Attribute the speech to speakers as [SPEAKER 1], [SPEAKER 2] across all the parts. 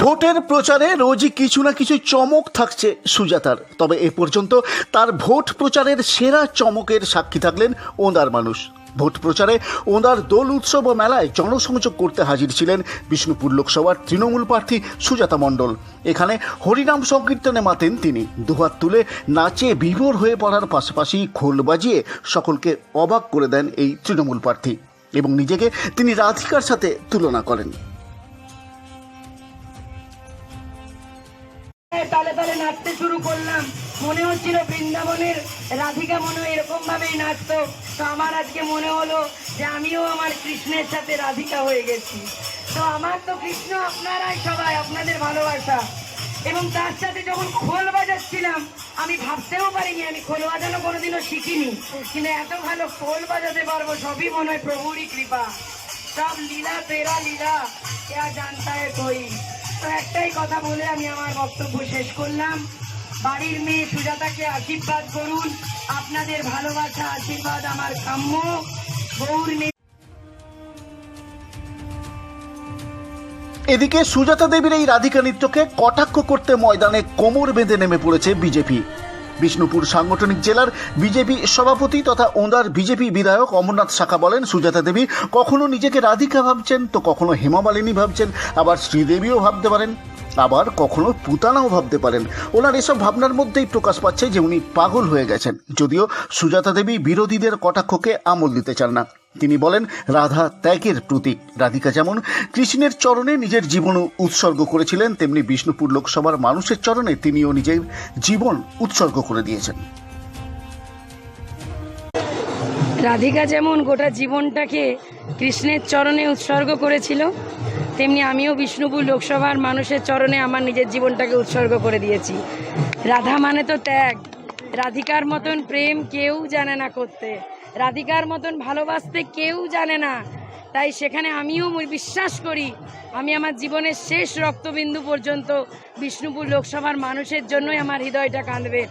[SPEAKER 1] ভোটের প্রচারে রোজই কিছু না কিছু চমক থাকছে সুজাতার। তবে এ পর্যন্ত তার ভোট প্রচারের সেরা চমকের সাক্ষী থাকলেন ওঁদার মানুষ। ভোট প্রচারে ওঁদার দোল উৎসব ও মেলায় জনসংযোগ করতে হাজির ছিলেন বিষ্ণুপুর লোকসভার তৃণমূল প্রার্থী সুজাতা মণ্ডল। এখানে হরিনাম সংকীর্তনে মাতেন তিনি। দুহাত তুলে নাচে বিভোর হয়ে পড়ার পাশাপাশি খোল বাজিয়ে সকলকে অবাক করে দেন এই তৃণমূল প্রার্থী। এবং নিজেকে তিনি রাধিকার সাথে তুলনা করেন।
[SPEAKER 2] নাচতে শুরু করলাম। মনে হচ্ছিল বৃন্দাবনের রাধিকা মনে হয় এরকমভাবেই নাচত। তো আমার আজকে মনে হলো যে আমিও আমার কৃষ্ণের সাথে রাধিকা হয়ে গেছি। তো আমার তো কৃষ্ণ আপনারাই সবাই, আপনাদের ভালোবাসা। এবং তার সাথে যখন খোল বাজাচ্ছিলাম, আমি ভাবতেও পারিনি, আমি খোল বাজানো কোনোদিনও শিখিনি। কিন্তু এত ভালো খোল বাজাতে পারব, সবই মনে হয় প্রভুরই কৃপা। সব লীলা পেরা লীলা, কে জানতায় হয় কই? তো একটাই কথা বলে আমি আমার বক্তব্য শেষ করলাম। বাড়ির মেয়ে সুজাতাকে আশীর্বাদ করুন। আপনাদের ভালোবাসা, আশীর্বাদ আমার কাম্য। বউর মেয়ে
[SPEAKER 1] এদিকে সুজাতা দেবীর এই রাধিকা নৃত্যকে কটাক্ষ করতে ময়দানে কোমর বেঁধে নেমে পড়েছে বিজেপি। বিষ্ণুপুর সাংগঠনিক জেলার বিজেপি সভাপতি তথা ওঁদার বিজেপি বিধায়ক অমরনাথ শাখা বলেন, সুজাতা দেবী কখনো নিজেকে রাধিকা ভাবছেন তো কখনো হেমা মালিনী ভাবছেন। আবার শ্রীদেবীও ভাবতে পারেন। আবার কখনো পুতানাও ভাবতে পারেন। ওনার এসব ভাবনার মধ্যেই প্রকাশ পাচ্ছে যে উনি পাগল হয়ে গেছেন। যদিও সুজাতা দেবী বিরোধীদের কটাক্ষকে আমল দিতে চান না। তিনি বলেন, রাধা ত্যাগের প্রতীক। রাধিকা যেমন কৃষ্ণের চরণে নিজের জীবন উৎসর্গ করেছিলেন, তেমনি বিষ্ণুপুর লোকসভার মানুষের চরণে তিনিও নিজের জীবন উৎসর্গ করে দিয়েছেন।
[SPEAKER 2] রাধিকা যেমন গোটা জীবনটাকে কৃষ্ণের চরণে উৎসর্গ করেছিল, তেমনি আমিও বিষ্ণুপুর লোকসভার মানুষের চরণে আমার নিজের জীবনটাকে উৎসর্গ করে দিয়েছি। রাধা মানে তো ত্যাগ। রাধিকার মতন প্রেম কেউ জানে না করতে। রাধিকার মতন ভালোবাসতে কেউ জানে না তাই সেখানে আমিও বিশ্বাস করি, আমি আমার জীবনের শেষ রক্তবিন্দু পর্যন্ত বিষ্ণুপুর লোকসভার মানুষের জন্যই আমার হৃদয়টা কাঁদবে।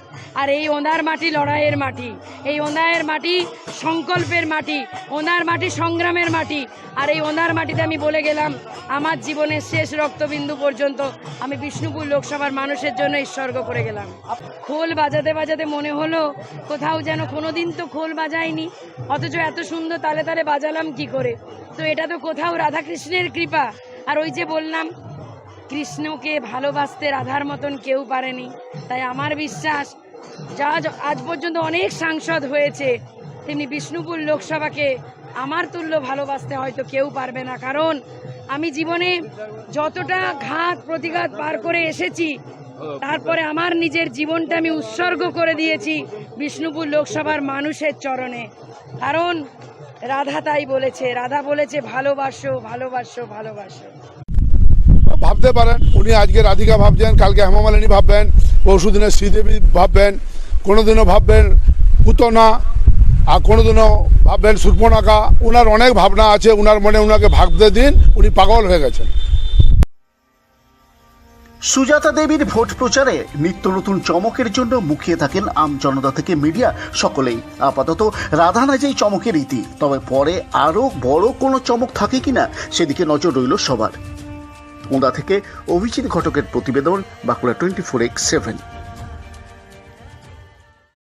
[SPEAKER 2] আর এই ওঁদার মাটি লড়াইয়ের মাটি, এই ওঁদায়ের মাটি সংকল্পের মাটি ওঁদার মাটি সংগ্রামের মাটি, আর এই ওঁদার মাটিতে আমি বলে গেলাম, আমার জীবনের শেষ রক্তবিন্দু পর্যন্ত আমি বিষ্ণুপুর লোকসভার মানুষের জন্য ঈশ্বর্গ করে গেলাম। খোল বাজাতে বাজাতে মনে হলো, কোথাও যেন কোনোদিন তো খোল বাজায়নি, অথচ এত সুন্দর তালে তালে বাজালাম কি করে? তো এটা তো কোথাও রাধাকৃষ্ণের কৃপা। আর ওই যে বললাম, কৃষ্ণকে ভালোবাসতে রাধার মতন কেউ পারেনি। তাই আমার বিশ্বাস, যা আজ পর্যন্ত অনেক সাংসদ হয়েছে, তেমনি বিষ্ণুপুর লোকসভাকে আমার তুল্য ভালোবাসতে হয়তো কেউ পারবে না। কারণ আমি জীবনে যতটা ঘাত প্রতিঘাত পার করে এসেছি, তারপরে আমার নিজের জীবনটা আমি উৎসর্গ করে দিয়েছি বিষ্ণুপুর লোকসভার মানুষের চরণে। কারণ রাধা তাই বলেছে, রাধা বলেছে, ভালোবাসো ভালোবাসো ভালোবাসো।
[SPEAKER 3] ভাবতে পারেন, উনি আজকে রাধিকা ভাবছেন, কালকে হেমামালিনী ভাববেন পরশুদিনে শ্রীদেবী ভাববেন, কোনোদিনও ভাববেন পুতনা, আর কোনোদিনও ভাববেন সুর্পনাকা ওনার অনেক ভাবনা আছে ওনার মনে ওনাকে ভাবতে দিন, উনি পাগল হয়ে গেছেন।
[SPEAKER 1] সুজাতা দেবীর ভোট প্রচারে নিত্য নতুন চমকের জন্য মুখিয়ে থাকেন আম জনতা থেকে মিডিয়া সকলেই। আপাতত রাধা নাজেই চমকের রীতি, তবে পরে আরও বড় কোনো চমক থাকে কিনা সেদিকে নজর রইল সবার। ওঁদা থেকে অভিজিৎ ঘটকের প্রতিবেদন, Bankura twenty four X seven.